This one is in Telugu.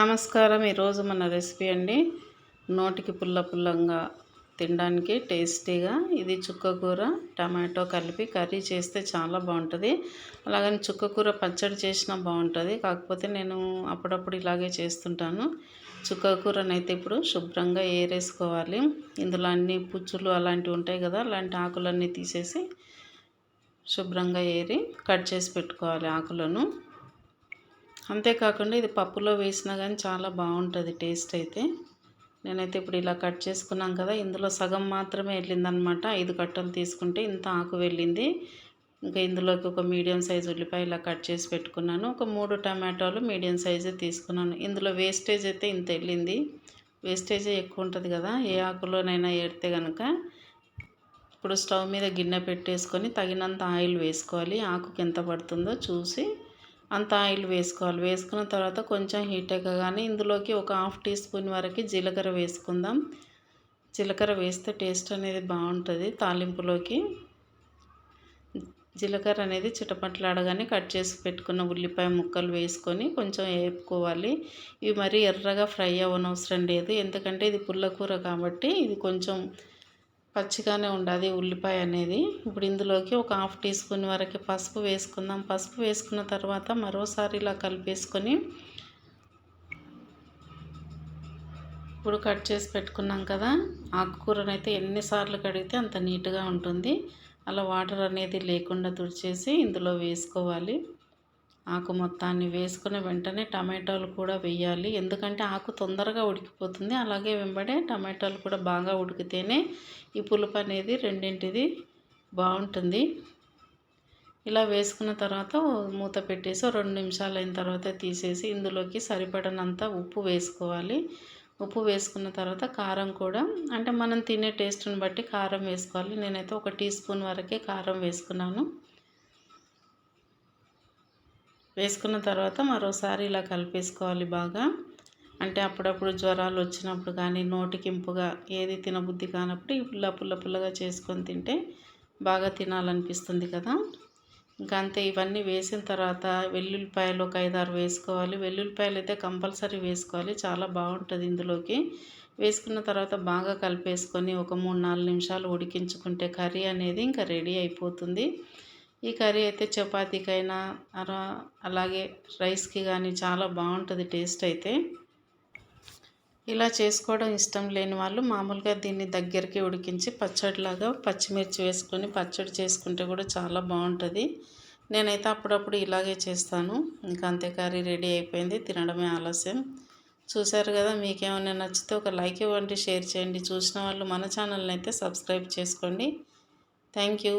నమస్కారం. ఈరోజు మన రెసిపీ అండి. నోటికి పుల్ల పుల్లంగా తినడానికి టేస్టీగా ఇది చుక్కకూర టమాటో కలిపి కర్రీ చేస్తే చాలా బాగుంటుంది. అలాగని చుక్కకూర పచ్చడి చేసినా బాగుంటుంది. కాకపోతే నేను అప్పుడప్పుడు ఇలాగే చేస్తుంటాను. చుక్కకూరనైతే ఇప్పుడు శుభ్రంగా ఏరేసుకోవాలి. ఇందులో అన్ని పుచ్చులు అలాంటివి ఉంటాయి కదా అలాంటి ఆకులన్నీ తీసేసి శుభ్రంగా ఏరి కట్ చేసి పెట్టుకోవాలి ఆకులను. అంతేకాకుండా ఇది పప్పులో వేసినా కానీ చాలా బాగుంటుంది టేస్ట్ అయితే. నేనైతే ఇప్పుడు ఇలా కట్ చేసుకున్నాం కదా ఇందులో సగం మాత్రమే వెళ్ళిందనమాట. ఐదు కట్టలు తీసుకుంటే ఇంత ఆకు వెళ్ళింది. ఇంకా ఇందులోకి ఒక మీడియం సైజు ఉల్లిపాయ ఇలా కట్ చేసి పెట్టుకున్నాను. ఒక మూడు టమాటోలు మీడియం సైజే తీసుకున్నాను. ఇందులో వేస్టేజ్ అయితే ఇంత వెళ్ళింది. వేస్టేజ్ ఎక్కువ ఉంటుంది కదా ఏ ఆకులోనైనా ఏడితే కనుక ఇప్పుడు స్టవ్ మీద గిన్నె పెట్టేసుకొని తగినంత ఆయిల్ వేసుకోవాలి. ఆకుకి ఎంత పడుతుందో చూసి అంత ఆయిల్ వేసుకోవాలి. వేసుకున్న తర్వాత కొంచెం హీట్ ఎక్కగానే ఇందులోకి ఒక హాఫ్ టీ స్పూన్ వరకు జీలకర్ర వేసుకుందాం. జీలకర్ర వేస్తే టేస్ట్ అనేది బాగుంటుంది తాలింపులోకి. జీలకర్ర అనేది చిటపట్లాడగానే కట్ చేసి పెట్టుకున్న ఉల్లిపాయ ముక్కలు వేసుకొని కొంచెం వేపుకోవాలి. ఇవి మరీ ఎర్రగా ఫ్రై అవ్వనవసరం లేదు. ఎందుకంటే ఇది పుల్లకూర కాబట్టి ఇది కొంచెం పచ్చిగానే ఉండాలి ఉల్లిపాయ అనేది. ఇప్పుడు ఇందులోకి ఒక హాఫ్ టీ స్పూన్ వరకు పసుపు వేసుకుందాం. పసుపు వేసుకున్న తర్వాత మరోసారి ఇలా కలిపేసుకొని ఇప్పుడు కట్ చేసి పెట్టుకున్నాం కదా. ఆకుకూరనైతే ఎన్నిసార్లు కడిగితే అంత నీట్గా ఉంటుంది. అలా వాటర్ అనేది లేకుండా తుడిచేసి ఇందులో వేసుకోవాలి. ఆకు మొత్తాన్ని వేసుకుని వెంటనే టమాటోలు కూడా వేయాలి. ఎందుకంటే ఆకు తొందరగా ఉడికిపోతుంది. అలాగే వెంబడే టమాటోలు కూడా బాగా ఉడికితేనే ఈ పులుపు అనేది రెండింటిది బాగుంటుంది. ఇలా వేసుకున్న తర్వాత మూత పెట్టేసి రెండు నిమిషాలు అయిన తర్వాత తీసేసి ఇందులోకి సరిపడనంత ఉప్పు వేసుకోవాలి. ఉప్పు వేసుకున్న తర్వాత కారం కూడా అంటే మనం తినే టేస్ట్ని బట్టి కారం వేసుకోవాలి. నేనైతే ఒక టీ స్పూన్ వరకే కారం వేసుకున్నాను. వేసుకున్న తర్వాత మరోసారి ఇలా కలిపేసుకోవాలి బాగా. అంటే అప్పుడప్పుడు జ్వరాలు వచ్చినప్పుడు కానీ నోటికింపుగా ఏది తినబుద్ధి కానప్పుడు పుల్ల పుల్ల పుల్లగా చేసుకొని తింటే బాగా తినాలనిపిస్తుంది కదా. ఇంకా అంతే ఇవన్నీ వేసిన తర్వాత వెల్లుల్లిపాయలు ఒక ఐదారు వేసుకోవాలి. వెల్లుల్లిపాయలు అయితే కంపల్సరీ వేసుకోవాలి. చాలా బాగుంటుంది ఇందులోకి. వేసుకున్న తర్వాత బాగా కలిపేసుకొని ఒక మూడు నాలుగు నిమిషాలు ఉడికించుకుంటే కర్రీ అనేది ఇంకా రెడీ అయిపోతుంది. ఈ కర్రీ అయితే చపాతీకైనా అలాగే రైస్కి కానీ చాలా బాగుంటుంది టేస్ట్ అయితే. ఇలా చేసుకోవడం ఇష్టం లేని వాళ్ళు మామూలుగా దీన్ని దగ్గరికి ఉడికించి పచ్చడిలాగా పచ్చిమిర్చి వేసుకొని పచ్చడి చేసుకుంటే కూడా చాలా బాగుంటుంది. నేనైతే అప్పుడప్పుడు ఇలాగే చేస్తాను. ఇంకా అంతే కర్రీ రెడీ అయిపోయింది. తినడమే ఆలస్యం. చూశారు కదా మీకేమైనా నచ్చితే ఒక లైక్ ఇవ్వండి షేర్ చేయండి. చూసిన వాళ్ళు మన ఛానల్ని అయితే సబ్స్క్రైబ్ చేసుకోండి. Thank you.